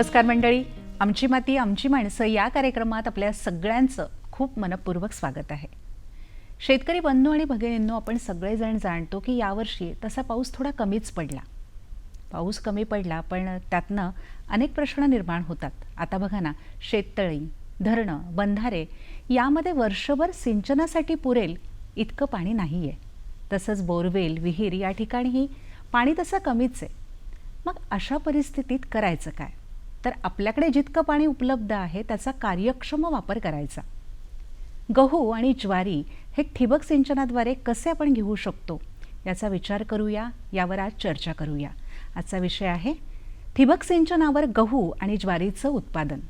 नमस्कार मंडळी. आमची माती आमची माणसं या कार्यक्रमात आपल्या सगळ्यांचं खूप मनपूर्वक स्वागत आहे. शेतकरी बंधू आणि भगिनींनो आपण सगळेजण जाणतो की यावर्षी तसा पाऊस थोडा कमीच पडला. पाऊस कमी पडला पण त्यातनं अनेक प्रश्न निर्माण होतात. आता बघा ना शेततळी धरणं बंधारे यामध्ये वर्षभर सिंचनासाठी पुरेल इतकं पाणी नाही आहे तसंच बोरवेल विहीर या ठिकाणीही पाणी तसं कमीच आहे. मग अशा परिस्थितीत करायचं काय? तर आपल्याकडे जितकं पाणी उपलब्ध आहे त्याचा कार्यक्षम वापर करायचा. गहू आणि ज्वारी हे ठिबक सिंचनाद्वारे कसे आपण घेऊ शकतो याचा विचार करूया यावर आज चर्चा करूया. आजचा विषय आहे ठिबक सिंचनावर गहू आणि ज्वारीचं उत्पादन.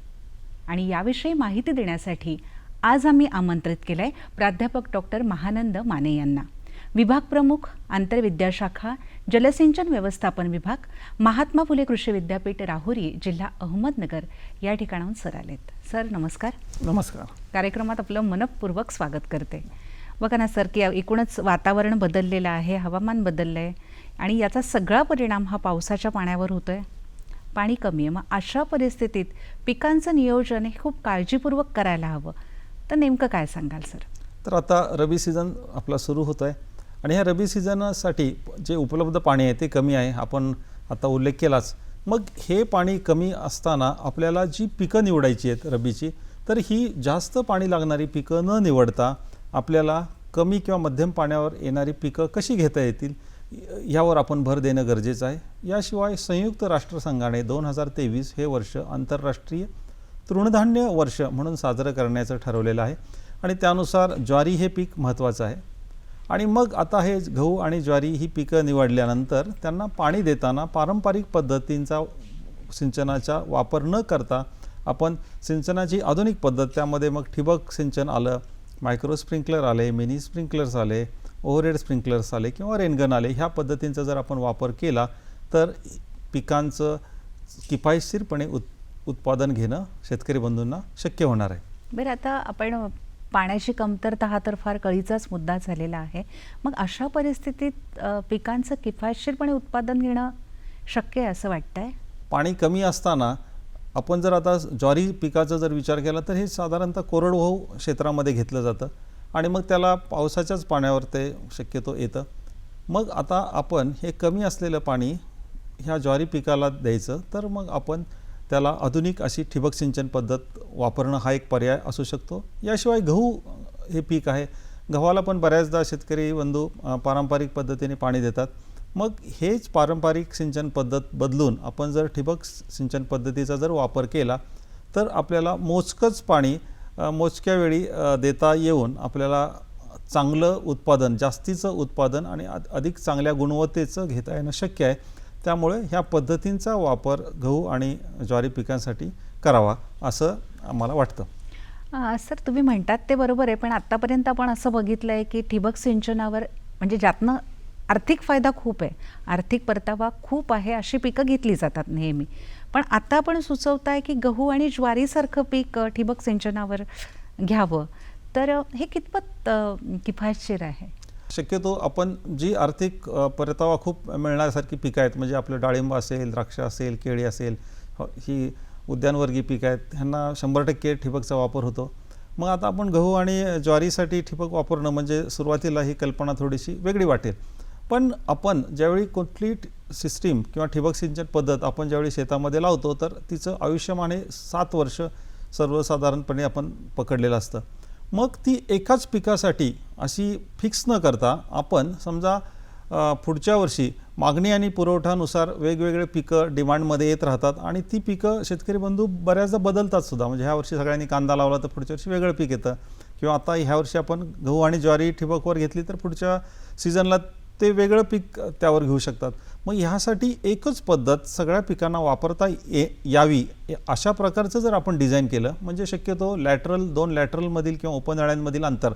आणि याविषयी माहिती देण्यासाठी आज आम्ही आमंत्रित केलं आहे प्राध्यापक डॉक्टर महानंद माने यांना. विभाग प्रमुख आंतरविद्याशाखा जलसिंचन व्यवस्थापन विभाग महात्मा फुले कृषी विद्यापीठ राहुरी जिल्हा अहमदनगर या ठिकाणाहून सर आलेत. सर नमस्कार. नमस्कार. कार्यक्रमात आपलं मनपूर्वक स्वागत करते. बघा ना सर की एकूणच वातावरण बदललेलं आहे हवामान बदललं आहे आणि याचा सगळा परिणाम हा पावसाच्या पाण्यावर होतो आहे पाणी कमी आहे. मग अशा परिस्थितीत पिकांचं नियोजन हे खूप काळजीपूर्वक करायला हवं. तर नेमकं काय सांगाल सर? तर आता रबी सीझन आपला सुरू होतो आहे आणि ह्या रबी सीझनासाठी जे उपलब्ध पाणी आहे ते कमी आहे आपण आता उल्लेख केलाच. मग हे पाणी कमी असताना आपल्याला जी पिकं निवडायची आहेत रबीची तर ही जास्त पाणी लागणारी पिकं न निवडता आपल्याला कमी किंवा मध्यम पाण्यावर येणारी पिकं कशी घेता येतील यावर आपण भर देणं गरजेचं आहे. याशिवाय संयुक्त राष्ट्रसंघाने दोन हजार तेवीस हे वर्ष आंतरराष्ट्रीय तृणधान्य वर्ष म्हणून साजरं करण्याचं ठरवलेलं आहे आणि त्यानुसार ज्वारी हे पीक महत्त्वाचं आहे. आणि मग आता हे गहू आणि ज्वारी ही पिकं निवडल्यानंतर त्यांना पाणी देताना पारंपरिक पद्धतींचा सिंचनाचा वापर न करता आपण सिंचनाची आधुनिक पद्धत त्यामध्ये मग ठिबक सिंचन आलं मायक्रो स्प्रिंकलर आले मिनी स्प्रिंकलर्स आले ओव्हरहेड स्प्रिंकलर्स आले किंवा रेनगन आले ह्या पद्धतींचा जर आपण वापर केला तर पिकांचं किफायतशीरपणे उत् उत्पादन घेणं शेतकरी बंधूंना शक्य होणार आहे. बरं आता आपण पाण्याची कमतरता हा तर फार कळीचाच मुद्दा झालेला आहे. मग अशा परिस्थितीत पिकांचं किफायतशीरपणे उत्पादन घेणं शक्य आहे असं वाटतंय? पाणी कमी असताना आपण जर आता ज्वारी पिकाचा जर विचार केला तर हे साधारणतः कोरडवाहू क्षेत्रामध्ये घेतलं जातं आणि मग त्याला पावसाच्याच पाण्यावर ते शक्यतो येतं. मग आता आपण हे कमी असलेलं पाणी ह्या ज्वारी पिकाला द्यायचं तर मग आपण त्याला आधुनिक अशी ठिबक सिंचन पद्धत वापरणं हा एक पर्याय असू शकतो. याशिवाय गहू हे पीक आहे. गव्हाला पण बऱ्याचदा शेतकरी बंधू पारंपरिक पद्धतीने पाणी देतात. मग हेच पारंपरिक सिंचन पद्धत बदलून आपण जर ठिबक सिंचन पद्धतीचा जर वापर केला तर आपल्याला मोजकंच पाणी मोजक्या वेळी देता येऊन आपल्याला चांगलं उत्पादन जास्तीचं उत्पादन आणि अधिक चांगल्या गुणवत्तेचं घेता येणं शक्य आहे. त्यामुळे ह्या पद्धतींचा वापर गहू आणि ज्वारी पिकांसाठी करावा असं आम्हाला वाटतं. सर तुम्ही म्हणतात ते बरोबर आहे पण आत्तापर्यंत आपण असं बघितलं आहे की ठिबक सिंचनावर म्हणजे ज्यातनं आर्थिक फायदा खूप आहे आर्थिक परतावा खूप आहे अशी पिकं घेतली जातात नेहमी. पण आता आपण सुचवताय की गहू आणि ज्वारीसारखं पीक ठिबक सिंचनावर घ्यावं. तर हे कितपत किफायतशीर आहे? शक्यतो आपण जी आर्थिक परतावा खूप मिळण्यासारखी पिकं आहेत म्हणजे आपलं डाळिंब असेल द्राक्ष असेल केळी असेल ही उद्यानवर्गीय पीक आहेत ह्यांना शंभर टक्के ठिबकचा वापर होतो. मग आता आपण गहू आणि ज्वारीसाठी ठिबक वापरणं म्हणजे सुरुवातीला ही कल्पना थोडीशी वेगळी वाटेल. पण आपण ज्यावेळी कुठली सिस्टीम किंवा ठिबक सिंचन पद्धत आपण ज्यावेळी शेतामध्ये लावतो तर तिचं आयुष्यमान हे सात वर्ष सर्वसाधारणपणे आपण पकडलेलं असतं. मग ती एकाच पिकासाठी अशी फिक्स न करता आपण समजा पुढच्या वर्षी मागणी आणि पुरवठानुसार वेगवेगळे पिकं डिमांडमध्ये येत राहतात आणि ती पिकं शेतकरी बंधू बऱ्याचदा बदलतात सुद्धा. म्हणजे ह्या वर्षी सगळ्यांनी कांदा लावला तर पुढच्या वर्षी वेगळं पीक येतं. किंवा आता ह्या वर्षी आपण गहू आणि ज्वारी ठिबकवर घेतली तर पुढच्या सीझनला ते वेगळं पीक त्यावर घेऊ शकतात. मग ह्यासाठी एकच पद्धत सगळ्या पिकांना वापरता ये यावी अशा प्रकारचं जर आपण डिझाईन केलं म्हणजे शक्यतो लॅटरल दोन लॅटरलमधील किंवा उपनळ्यांमधील अंतर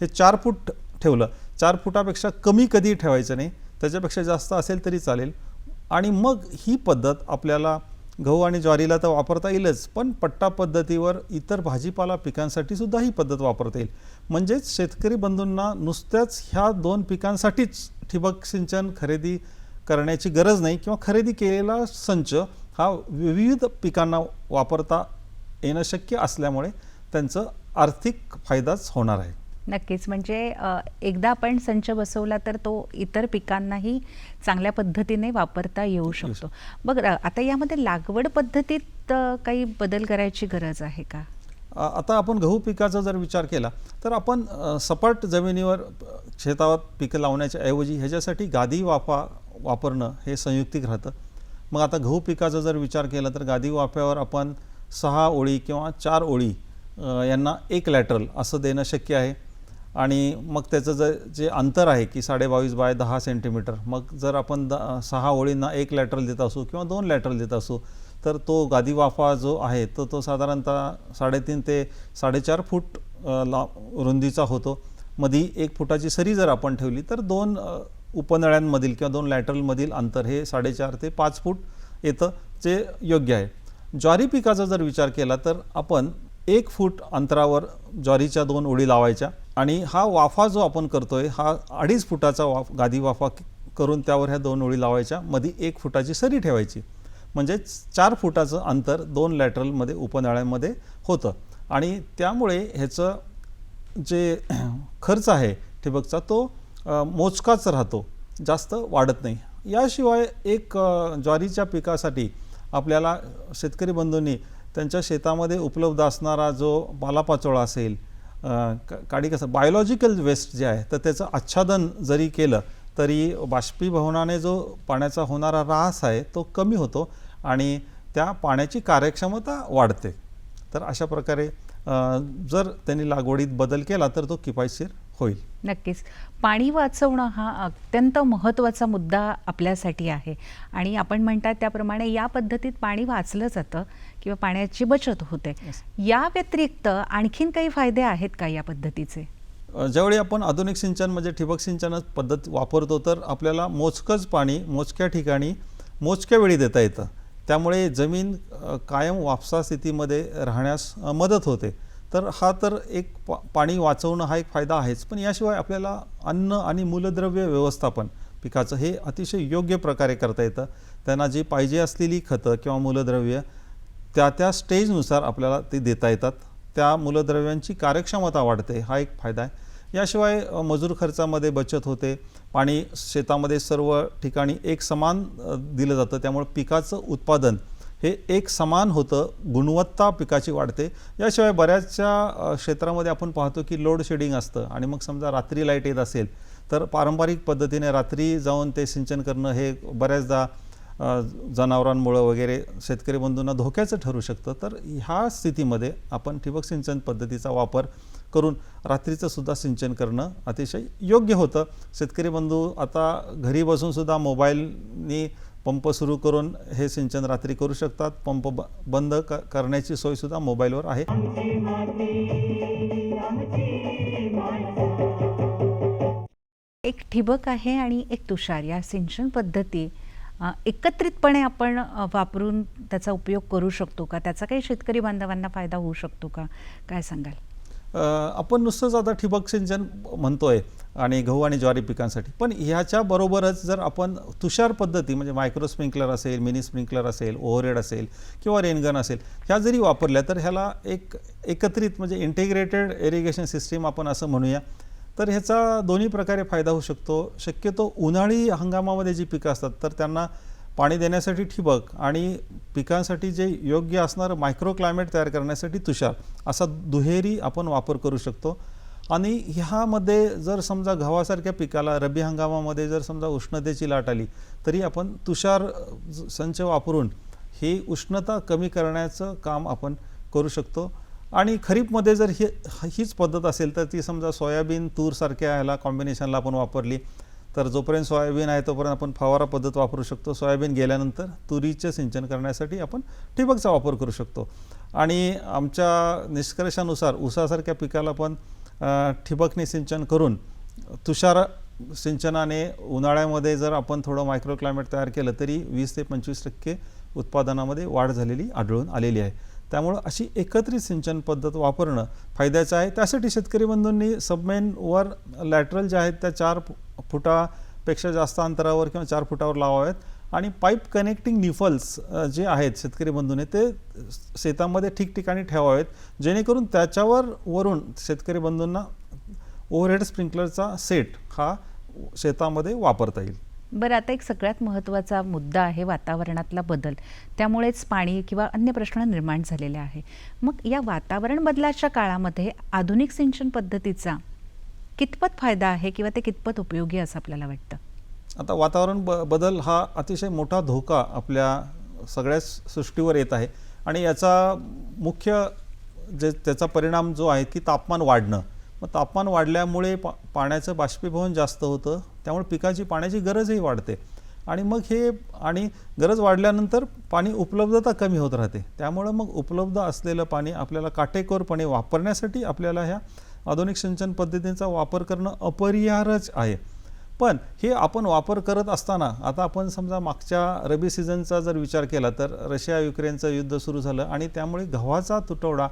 हे चार फूट ठेवलं. चार फुटापेक्षा कमी कधी ठेवायचं नाही. त्याच्यापेक्षा जास्त असेल तरी चालेल. आणि मग ही पद्धत आपल्याला गहू आणि ज्वारीला तर वापरता येईलच पण पट्टा पद्धतीवर इतर भाजीपाला पिकांसाठी सुद्धा ही पद्धत वापरता येईल. म्हणजेच शेतकरी बंधूंना नुसत्याच ह्या दोन पिकांसाठीच ठिबक सिंचन खरेदी करण्याची गरज नाही किंवा खरेदी केलेला संच हा विविध पिकांना वापरता येणं शक्य असल्यामुळे त्यांचं आर्थिक फायदाच होणार आहे. नक्कीच. म्हणजे एकदा आपण संच बसवला तर तो इतर पिकांनाही चांगल्या पद्धतीने वापरता येऊ शकतो. बघ आता यामध्ये लागवड पद्धतीत काही बदल करायची गरज आहे का? आता आपण गहू पिकाचा जर विचार केला तर आपण सपाट जमिनीवर शेतावर पिकं लावण्याच्या ऐवजी ह्याच्यासाठी गादी वाफा वापरणं हे संयुक्तिक राहतं. मग आता गहू पिकाचा जर विचार केला तर गादी वाफ्यावर आपण सहा ओळी किंवा चार ओळी यांना एक लॅटरल असं देणं शक्य आहे. आणि मग त्याचं जे जे अंतर आहे की साडेबावीस बाय दहा सेंटीमीटर मग जर आपण द सहा ओळींना एक लॅटरल देत असू किंवा दोन लॅटरल देत असू तर तो गादी वाफा जो आहे तो तो साधारणतः साडेतीन ते साडेचार फूट ला रुंदीचा होतो. मधी एक फुटाची सरी जर आपण ठेवली तर दोन उपनळ्यांमधील किंवा दोन लॅटरलमधील अंतर हे साडेचार ते पाच फूट येतं जे योग्य आहे. ज्वारी पिकाचा जर विचार केला तर आपण एक फूट अंतरावर ज्वारीच्या दोन ओळी लावायच्या. आणि हा वाफा जो आपण करतोय हा अडीच फुटाचा वाफ गादी वाफा करून त्यावर ह्या दोन ओळी लावायच्या. मध्ये एक फुटाची सरी ठेवायची. म्हणजे चार फुटाचं अंतर दोन लॅटरलमध्ये उपनळ्यामध्ये होतं. आणि त्यामुळे ह्याचं जे खर्च आहे ठिबकचा तो मोजकाच राहतो. जास्त वाढत नाही. याशिवाय एक ज्वारीच्या पिकासाठी आपल्याला शेतकरी बंधूंनी त्यांच्या शेतामध्ये उपलब्ध असणारा जो पालापाचोळा असेल काडी कसं बायोलॉजिकल वेस्ट जे आहे तर त्याचं आच्छादन जरी केलं तरी बाष्पीभवनाने जो पाण्याचा होणारा ऱ्हास आहे तो कमी होतो आणि त्या पाण्याची कार्यक्षमता वाढते. तर अशा प्रकारे जर त्यांनी लागवडीत बदल केला तर तो किफायतशीर होईल. नक्कीच. पाणी वाचवणं हा अत्यंत महत्त्वाचा मुद्दा आपल्यासाठी आहे. आणि आपण म्हणतात त्याप्रमाणे या पद्धतीत पाणी वाचलं जातं किंवा पाण्याची बचत होते. या व्यतिरिक्त आणखीन काही फायदे आहेत का या पद्धतीचे? ज्यावेळी आपण आधुनिक सिंचन म्हणजे ठिबक सिंचन पद्धत वापरतो तर आपल्याला मोजकंच पाणी मोजक्या ठिकाणी मोजक्या वेळी देता येतं. त्यामुळे जमीन कायम वापसा स्थितीमध्ये राहण्यास मदत होते. तर हा तर एक पा पाणी वाचवणं हा एक फायदा आहेच पण याशिवाय आपल्याला अन्न आणि मूलद्रव्य व्यवस्थापन पिकाचं हे अतिशय योग्य प्रकारे करता येतं. त्यांना जी पाहिजे असलेली खतं किंवा मूलद्रव्य त्या त्या स्टेजनुसार आपल्याला ते देता येतात. त्या मूलद्रव्यांची कार्यक्षमता वाढते हा एक फायदा आहे. याशिवाय मजूर खर्चामध्ये बचत होते. पाणी शेतामध्ये सर्व ठिकाणी एक समान दिलं जातं. त्यामुळे पिकाचं उत्पादन हे एक समान होतं. गुणवत्ता पिकाची वाढते. याशिवाय बऱ्याचशा क्षेत्रामध्ये आपण पाहतो की लोड शेडिंग असतं. आणि मग समजा रात्री लाइट येत असेल तर पारंपरिक पद्धतीने रात्री जाऊन ते सिंचन करणं हे बऱ्याचदा जनावरांमुळं वगैरे शेतकरी बंधूंना धोक्याचं ठरू शकतं. तर ह्या स्थितीमध्ये आपण ठिबक सिंचन पद्धतीचा वापर करून रात्रीचं सुद्धा सिंचन करणं अतिशय योग्य होतं. शेतकरी बंधू आता घरी बसूनसुद्धा मोबाईलनी पंप सुरू करून हे सिंचन रात्री करू शकतात. पंप ब बंद क करण्याची सोयसुद्धा मोबाईलवर आहे. एक ठिबक आहे आणि एक तुषार या सिंचन पद्धती एकत्रितपणे आपण वापरून त्याचा उपयोग करू शकतो का? त्याचा काही शेतकरी बांधवांना फायदा होऊ शकतो का? काय सांगाल? आपण नुसतंच आता ठिबक सिंचन म्हणतोय आणि गहू आणि ज्वारी पिकांसाठी. पण ह्याच्या बरोबरच जर आपण तुषार पद्धती म्हणजे मायक्रो स्प्रिंकलर असेल मिनी स्प्रिंकलर असेल ओव्हरहेड असेल किंवा रेनगन असेल ह्या जरी वापरल्या तर ह्याला एक एकत्रित म्हणजे इंटिग्रेटेड इरिगेशन सिस्टीम आपण असं म्हणूया. तर ह्याचा दोन्ही प्रकारे फायदा होऊ शकतो. शक्यतो उन्हाळी हंगामामध्ये जी पिकं असतात तर त्यांना पाणी देण्यासाठी ठिबक आणि पिकांसाठी जे योग्य असणारं मायक्रो क्लायमेट तयार करण्यासाठी तुषार असा दुहेरी आपण वापर करू शकतो. आणि ह्यामध्ये जर समजा गव्हासारख्या पिकाला रब्बी हंगामामध्ये जर समजा उष्णतेची लाट आली तरी आपण तुषार संच वापरून ही उष्णता कमी करण्याचं काम आपण करू शकतो. आणि खरीपमध्ये जर ही हीच पद्धत असेल तर ती समजा सोयाबीन तूरसारख्या ह्याला कॉम्बिनेशनला आपण वापरली तर जोपर्यंत सोयाबीन आहे तोपर्यंत आपण फवारा पद्धत वापरू शकतो. सोयाबीन गेल्यानंतर तुरीचे सिंचन करण्यासाठी आपण ठिबकचा वापर करू शकतो. आणि आमच्या निष्कर्षानुसार ऊसासारख्या पिकाला पण ठिबकने सिंचन करून तुषार सिंचनाने उन्हाळ्यामध्ये जर आपण थोडं मायक्रो क्लायमेट तयार केलं तरी वीस ते पंचवीस टक्के उत्पादनामध्ये वाढ झालेली आढळून आलेली आहे. त्यामुळं अशी एकत्रित सिंचन पद्धत वापरणं फायद्याचं आहे. त्यासाठी शेतकरी बंधूंनी सबमेनवर लॅटरल जे आहेत त्या चार फु- फुटापेक्षा जास्त अंतरावर किंवा चार फुटावर लावावेत. आणि पाईप कनेक्टिंग निफल्स जे आहेत शेतकरी बंधूने ते शेतामध्ये ठिकठिकाणी ठेवावेत. जेणेकरून त्याच्यावर वरून शेतकरी बंधूंना ओव्हरहेड स्प्रिंकलरचा सेट हा शेतामध्ये वापरता येईल. बरं आता एक सगळ्यात महत्त्वाचा मुद्दा आहे वातावरणातला बदल. त्यामुळेच पाणी किंवा अन्य प्रश्न निर्माण झालेले आहे. मग या वातावरण बदलाच्या काळामध्ये आधुनिक सिंचन पद्धतीचा कितपत फायदा आहे किंवा ते कितपत उपयोगी असं आपल्याला वाटतं? आता वातावरण ब बदल हा अतिशय मोठा धोका आपल्या सगळ्याच सृष्टीवर येत आहे. आणि याचा मुख्य जे त्याचा परिणाम जो आहे की तापमान वाढणं. मग तापमान वाढल्यामुळे पा पाण्याचं बाष्पीभवन जास्त होतं. त्यामुळे पिकाची पाण्याची गरजही वाढते. आणि मग हे आणि गरज वाढल्यानंतर पाणी उपलब्धता कमी होत राहते. त्यामुळं मग उपलब्ध असलेलं पाणी आपल्याला काटेकोरपणे वापरण्यासाठी आपल्याला ह्या आधुनिक सिंचन पद्धतींचा वापर करणं अपरिहार्यच आहे. पण हे आपण वापर करत असताना आता आपण समजा मागच्या रबी सीझनचा जर विचार केला तर रशिया युक्रेनचं युद्ध सुरू झालं आणि त्यामुळे गव्हाचा तुटवडा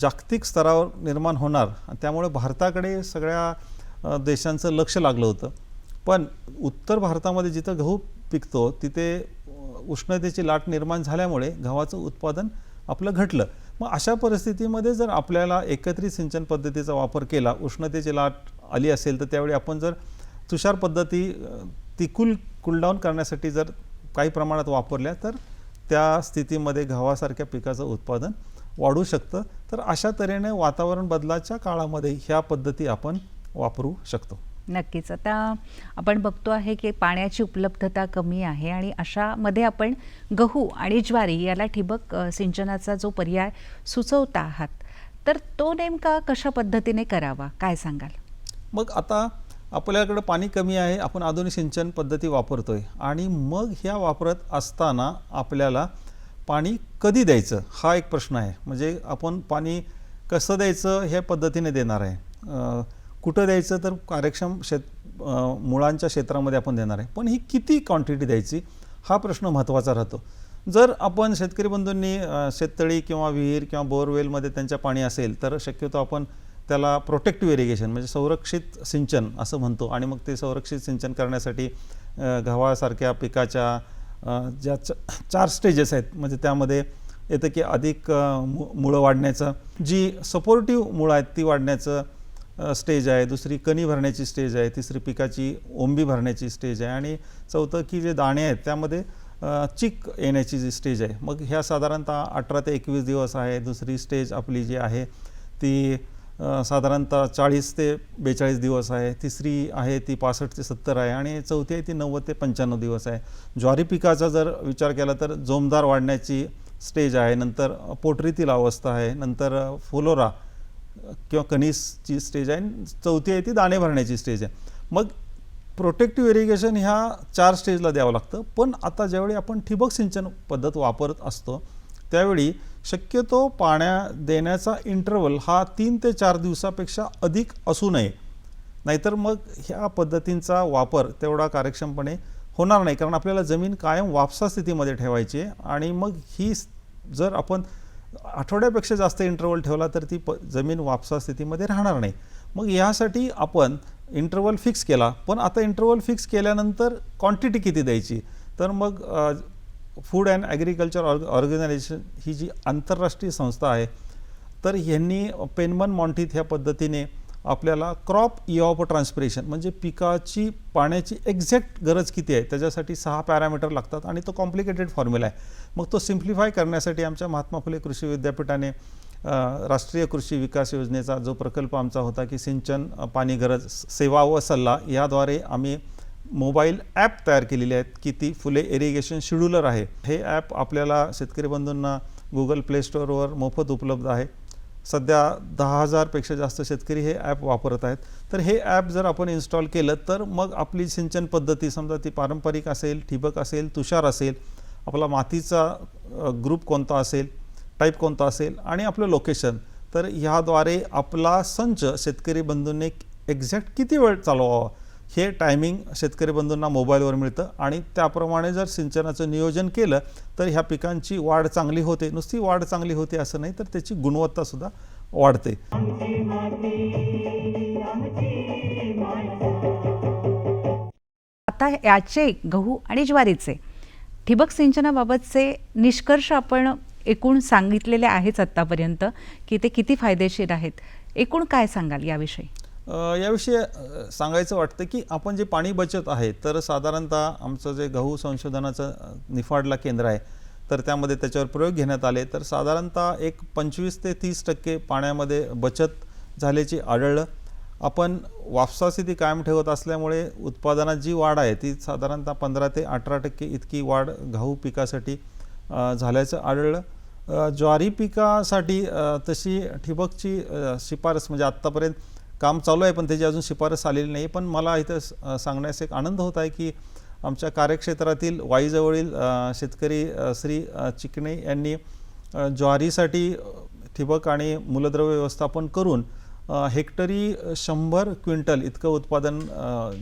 जागतिक स्तरावर निर्माण होणार. त्यामुळे भारताकडे सगळ्या देशांचं लक्ष लागलं होतं. पण उत्तर भारतामध्ये जिथं गहू पिकतो तिथे उष्णतेची लाट निर्माण झाल्यामुळे गव्हाचं उत्पादन आपलं घटलं. मग अशा परिस्थितीमध्ये जर आपल्याला एकत्रित सिंचन पद्धतीचा वापर केला उष्णतेची लाट आली असेल तर त्यावेळी आपण जर तुषार पद्धती ती कुल कूलडाऊन करण्यासाठी जर काही प्रमाणात वापरल्या तर त्या स्थितीमध्ये गव्हासारख्या पिकाचं उत्पादन वाढू शकतं. तर अशा तऱ्हेने वातावरण बदलाच्या काळामध्ये ह्या पद्धती आपण वापरू शकतो. नक्कीच. आता आपण बघतो आहे की पाण्याची उपलब्धता कमी आहे आणि अशामध्ये आपण गहू आणि ज्वारी याला ठिबक सिंचनाचा जो पर्याय सुचवता आहात तर तो नेमका कशा पद्धतीने करावा? काय सांगाल? मग आता आपल्याकडं पाणी कमी आहे आपण आधुनिक सिंचन पद्धती वापरतोय आणि मग ह्या वापरत असताना आपल्याला पाणी कधी द्यायचं? हा एक प्रश्न आहे. म्हणजे आपण पाणी कसं द्यायचं ह्या पद्धतीने देणार आहे. कुठं द्यायचं तर कार्यक्षम शेत मुळांच्या क्षेत्रामध्ये आपण देणार आहे. पण ही किती क्वांटिटी द्यायची हा प्रश्न महत्त्वाचा राहतो. जर आपण शेतकरी बंधूंनी शेततळी किंवा विहीर किंवा बोरवेलमध्ये त्यांच्या पाणी असेल तर शक्यतो आपण त्याला प्रोटेक्टिव्ह इरिगेशन म्हणजे संरक्षित सिंचन असं म्हणतो. आणि मग ते संरक्षित सिंचन करण्यासाठी गव्हासारख्या पिकाच्या ज्या च चार स्टेजेस आहेत म्हणजे त्यामध्ये येतं की अधिक मु मुळं वाढण्याचं. जी सपोर्टिव्ह मुळं आहेत ती वाढण्याचं स्टेज आहे दुसरी कणी भरण्याची स्टेज आहे तिसरी पिकाची ओंबी भरण्याची स्टेज आहे आणि चौथं की जे दाणे आहेत त्यामध्ये चिक येण्याची जी स्टेज आहे. मग ह्या साधारणतः अठरा ते एकवीस दिवस आहे. दुसरी स्टेज आपली जी आहे ती साधारणतः चाळीस ते बेचाळीस दिवस आहे. तिसरी आहे ती पासष्ट ते सत्तर आहे आणि चौथी आहे ती नव्वद ते पंच्याण्णव दिवस आहे. ज्वारी पिकाचा जर विचार केला तर जोमदार वाढण्याची स्टेज आहे. नंतर पोटरीतील अवस्था आहे. नंतर फुलोरा किंवा कनिसची स्टेज आहे आणि चौथी आहे ती दाणे भरण्याची स्टेज आहे. मग प्रोटेक्टिव्ह इरिगेशन ह्या चार स्टेजला द्यावं लागतं. पण आता ज्यावेळी आपण ठिबक सिंचन पद्धत वापरत असतो त्यावेळी शक्यतो पाण्या देण्याचा इंटरवल हा तीन ते चार दिवसापेक्षा अधिक असू नये. नाहीतर मग ह्या पद्धतींचा वापर तेवढा कार्यक्षमपणे होणार नाही. कारण आपल्याला जमीन कायम वापसा स्थितीमध्ये ठेवायची आहे आणि मग ही जर आपण आठवड्यापेक्षा जास्त इंटरवल ठेवला तर ती प जमीन वापसा स्थितीमध्ये राहणार नाही. मग यासाठी आपण इंटरवल फिक्स केला. पण आता इंटरवल फिक्स केल्यानंतर क्वांटिटी किती द्यायची? तर मग food and agriculture org organization ही जी आंतरराष्ट्रीय संस्था आहे तर ह्यांनी पेनमन मॉन्टीत ह्या पद्धतीने आपल्याला क्रॉप इऑप ट्रान्सपिरेशन म्हणजे पिकाची पाण्याची एक्झॅक्ट गरज किती आहे त्याच्यासाठी सहा पॅरामीटर लागतात आणि तो कॉम्प्लिकेटेड फॉर्म्युला आहे. मग तो सिम्प्लिफाय करण्यासाठी आमच्या महात्मा फुले कृषी विद्यापीठाने राष्ट्रीय कृषी विकास योजनेचा जो प्रकल्प आमचा होता की सिंचन पाणी गरज सेवा व सल्ला याद्वारे आम्ही मोबाईल ॲप तयार केलेले आहेत की ती फुले इरिगेशन शेड्युलर आहे. हे ॲप आपल्याला शेतकरी बंधूंना गुगल प्ले स्टोअरवर मोफत उपलब्ध आहे. सध्या दहा हजारपेक्षा जास्त शेतकरी हे ॲप वापरत आहेत. तर हे ॲप जर आपण इन्स्टॉल केलं तर मग आपली सिंचन पद्धती समजा ती पारंपरिक असेल ठिबक असेल तुषार असेल आपला मातीचा ग्रुप कोणता असेल टाईप कोणता असेल आणि आपलं लोकेशन तर ह्याद्वारे आपला संच शेतकरी बंधूंनी एक्झॅक्ट किती वेळ चालवावा? हे टायमिंग शेतकरी बंधूंना मोबाईलवर मिळतं आणि त्याप्रमाणे जर सिंचनाचं नियोजन केलं तर ह्या पिकांची वाढ चांगली होते. नुसती वाढ चांगली होते असं नाही तर त्याची गुणवत्तासुद्धा वाढते. आता याचे गहू आणि ज्वारीचे. ठिबक सिंचनाबाबतचे निष्कर्ष आपण एकूण सांगितलेले आहेच आत्तापर्यंत की ते किती फायदेशीर आहेत. एकूण काय सांगाल याविषयी? याविषयी सांगायचं वाटतं की आपण जे पाणी बचत आहे तर साधारणतः आमचं जे गहू संशोधनाचं निफाडला केंद्र आहे तर त्यामध्ये त्याच्यावर प्रयोग घेण्यात आले. तर साधारणतः एक पंचवीस ते तीस टक्के पाण्यामध्ये बचत झाल्याची आढळलं. आपण वापसास्थिती कायम ठेवत असल्यामुळे उत्पादनात जी वाढ आहे ती साधारणतः पंधरा ते अठरा टक्के इतकी वाढ गहू पिकासाठी झाल्याचं आढळलं. ज्वारी पिकासाठी तशी ठिबकची शिफारस म्हणजे आत्तापर्यंत काम चालू आहे पण त्याची अजून शिफारस आलेली नाही. पण मला इथं सांगण्यास एक आनंद होत आहे की आमच्या कार्यक्षेत्रातील वाईजवळील शेतकरी श्री चिकणे यांनी ज्वारीसाठी ठिबक आणि मूलद्रव्य व्यवस्थापन करून हेक्टरी शंभर क्विंटल इतकं उत्पादन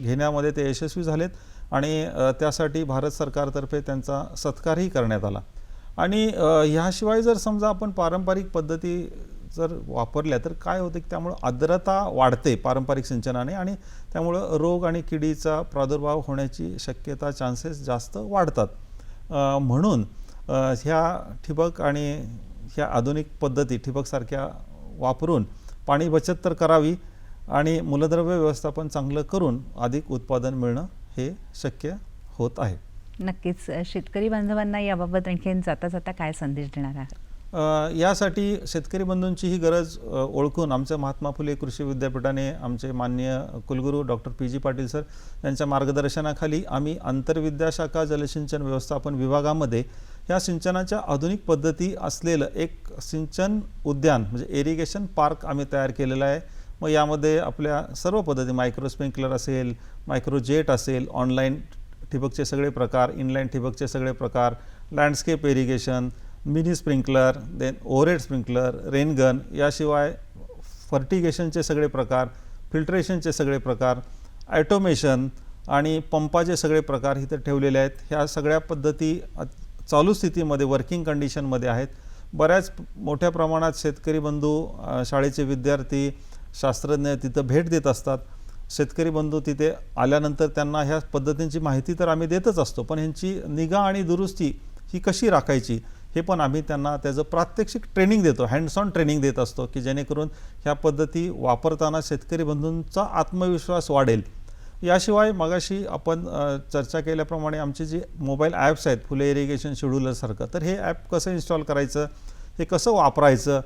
घेण्यामध्ये ते यशस्वी झालेत आणि त्यासाठी भारत सरकारतर्फे त्यांचा सत्कारही करण्यात आला. आणि ह्याशिवाय जर समजा आपण पारंपरिक पद्धती जर वापरल्या तर काय होतं की त्यामुळं आर्द्रता वाढते पारंपरिक सिंचनाने आणि त्यामुळं रोग आणि किडीचा प्रादुर्भाव होण्याची शक्यता चान्सेस जास्त वाढतात. म्हणून ह्या ठिबक आणि ह्या आधुनिक पद्धती ठिबकसारख्या वापरून पाणी बचत तर करावी आणि मूलद्रव्य व्यवस्थापन चांगलं करून अधिक उत्पादन मिळणं हे शक्य होत आहे. नक्कीच. शेतकरी बांधवांना याबाबत आणखीन जाता जाता काय संदेश देणार आहात? यासाठी शेतकरी बंधूंची ही गरज ओळखून आमच्या महात्मा फुले कृषी विद्यापीठाने आमचे माननीय कुलगुरू doctor P G Patil sir यांच्या मार्गदर्शनाखाली आम्ही आंतरविद्याशाखा जलसिंचन व्यवस्थापन विभागामध्ये या सिंचनाच्या आधुनिक पद्धती असलेलं एक सिंचन उद्यान म्हणजे एरिगेशन पार्क आम्ही तयार केलेलं आहे. मग यामध्ये आपल्या सर्व पद्धती मायक्रो स्प्रिंकलर असेल मायक्रो जेट असेल ऑनलाईन ठिबकचे सगळे प्रकार इनलाईन ठिबकचे सगळे प्रकार landscape irrigation mini sprinkler then overhead sprinkler rain gun याशिवाय फर्टिगेशनचे सगळे प्रकार फिल्ट्रेशनचे सगळे प्रकार ॲटोमेशन आणि पंपाचे सगळे प्रकार इथं ठेवलेले आहेत. ह्या सगळ्या पद्धती चालू स्थितीमध्ये वर्किंग कंडिशनमध्ये आहेत. बऱ्याच मोठ्या प्रमाणात शेतकरी बंधू शाळेचे विद्यार्थी शास्त्रज्ञ तिथं भेट देत असतात. शेतकरी बंधू तिथे आल्यानंतर त्यांना ह्या पद्धतींची माहिती तर आम्ही देतच असतो पण ह्यांची निगा आणि दुरुस्ती ही कशी राखायची? हे पण आम्ही त्यांना त्याचं प्रात्यक्षिक ट्रेनिंग देतो हँड्स ऑन ट्रेनिंग देत असतो की जेणेकरून ह्या पद्धती वापरताना शेतकरी बंधूंचा आत्मविश्वास वाढेल. याशिवाय मगाशी आपण चर्चा केल्याप्रमाणे आमचे जे मोबाईल ॲप्स आहेत फुले इरिगेशन शेड्युलरसारखं तर हे ॲप कसं इन्स्टॉल करायचं हे कसं वापरायचं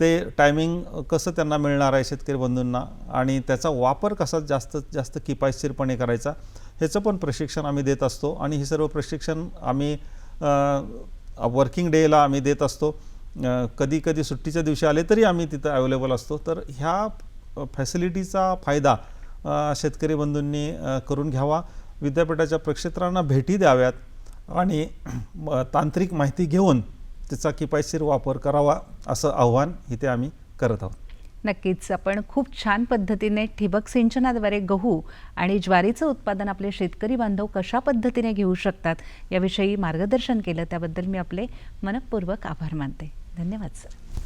ते टायमिंग कसं त्यांना मिळणार आहे शेतकरी बंधूंना आणि त्याचा वापर कसा जास्तीत जास्त किफायतशीरपणे करायचा ह्याचं पण प्रशिक्षण आम्ही देत असतो आणि हे सर्व प्रशिक्षण आम्ही वर्किंग डेला आम्ही देत असतो. कधी कधी सुट्टीच्या दिवशी आले तरी आम्ही तिथं अवेलेबल असतो. तर ह्या फॅसिलिटीचा फायदा शेतकरी बंधूंनी करून घ्यावा. विद्यापीठाच्या प्रक्षेत्रांना भेटी द्याव्यात आणि तांत्रिक माहिती घेऊन तिचा किफायतशीर वापर करावा असं आव्हान इथे आम्ही करत आहोत. नक्कीच. आपण खूप छान पद्धतीने ठिबक सिंचनाद्वारे गहू आणि ज्वारीचं उत्पादन आपले शेतकरी बांधव कशा पद्धतीने घेऊ शकतात याविषयी मार्गदर्शन केलं त्याबद्दल मी आपले मनपूर्वक आभार मानते. धन्यवाद सर.